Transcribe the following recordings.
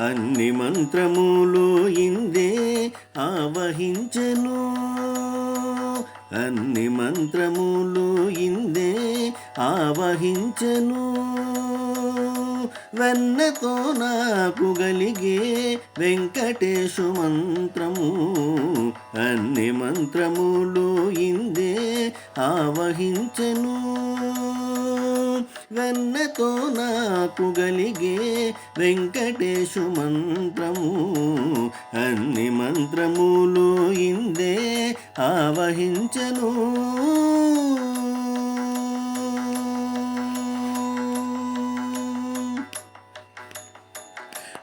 అన్ని మంత్రములు ఇందే ఆవహించెను. అన్ని మంత్రములు ఇందే ఆవహించెను. వెన్నతో నాకు గలిగే వెంకటేశు మంత్రము. అన్ని మంత్రములు ఇందే ఆవహించెను. వెన్నతో నాకు గలిగే వెంకటేశు మంత్రము. అన్ని మంత్రములు ఇందే ఆవహించను.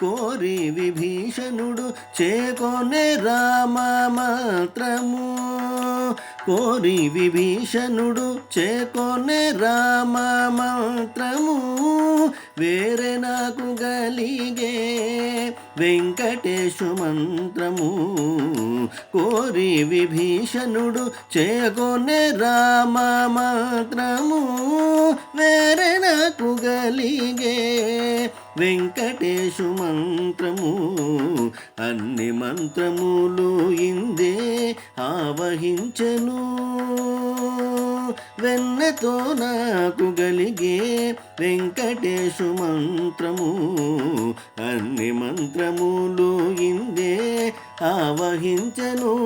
కోరి విభీషణుడు చేకొనే రామ మాత్రము. కోరి విభీషణుడు చేకొనే రామ మంత్రము. వేరే నాకు గలిగే వెంకటేశు మంత్రము. కోరి విభీషణుడు చేకొనే రామ మంత్రము. వేరే నాకు గలిగే వెంకటేశు మంత్రము. అన్ని మంత్రములు ఇందే ఆవహించను. వెన్నతో నాకు గలిగే వెంకటేశు మంత్రము. అన్ని మంత్రములు ఇందే ఆవహించను.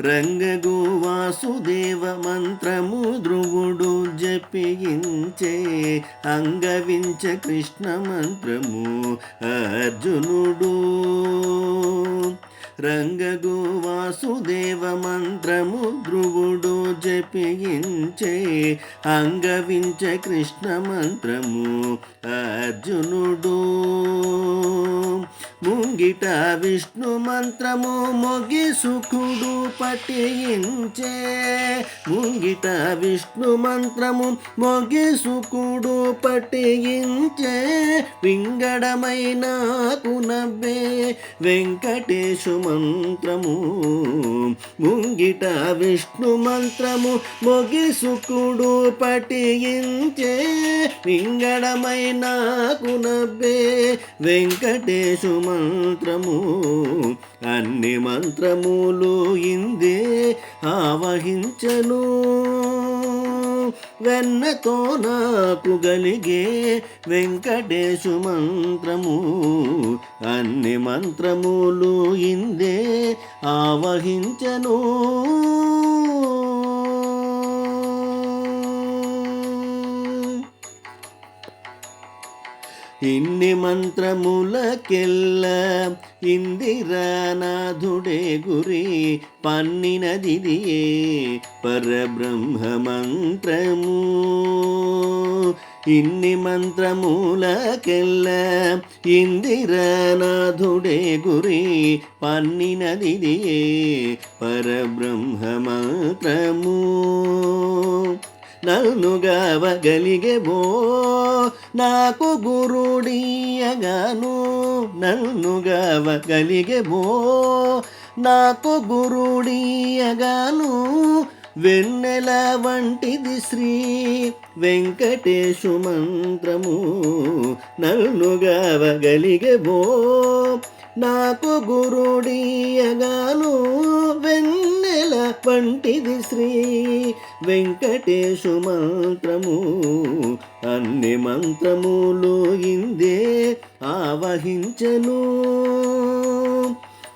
రంగగు వాసుదేవ మంత్రము ధ్రువుడు జపించే అంగవించ కృష్ణ మంత్రము అర్జునుడు. రంగదు వాసుదేవ మంత్రము ధ్రువుడు జపించే అంగవించ కృష్ణ మంత్రము అర్జునుడు. ముంగిట విష్ణు మంత్రము మొగి సుఖుడు పఠించే ముంగిట విష్ణు మంత్రము మొగి సుఖుడు పఠించే వింగడమైన కునబ్బే వెంకటేశు మంత్రము ముంగిట విష్ణు మంత్రము మొగి సుఖుడు పఠించే వింగడమైన కునవ్వే వెంకటేశు మంత్రము. అన్ని మంత్రములు ఇందే ఆవహించను. వెన్నతో నాకు గలిగే వెంకటేశు మంత్రము. అన్ని మంత్రములు ఇందే ఆవహించను. ఇన్ని మంత్రములకెల్ల ఇందిరానాథుడే గురి పన్నినదిదియే పరబ్రహ్మ మంత్రము ఇన్ని మంత్రములకెల్ల ఇందిరానాథుడే గురి పన్నినదిదియే పరబ్రహ్మ మంత్రము నన్ను గావగలిగే నాకు గురుడియగాను నన్ను గావగలిగే నాకు గురుడియగాను వెన్నెల వంటిది శ్రీ వెంకటేశు మంత్రము. నన్ను గావగలిగే నాకు గురుడియగాను వెన్నెల వంటిది శ్రీ వెంకటేశు మంత్రము. అన్ని మంత్రములు ఇందే ఆవహించను.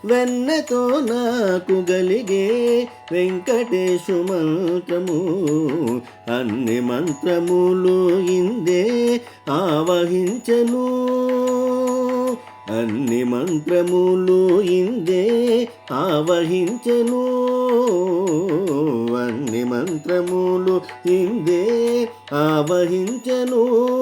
వెన్నతో నాకు గలిగే వెంకటేశు మంత్రము. అన్ని మంత్రములు ఇందే ఆవహించను. అన్ని మంత్రములు ఇందే ఆవహించను. అన్ని మంత్రములు ఇందే ఆవహించను.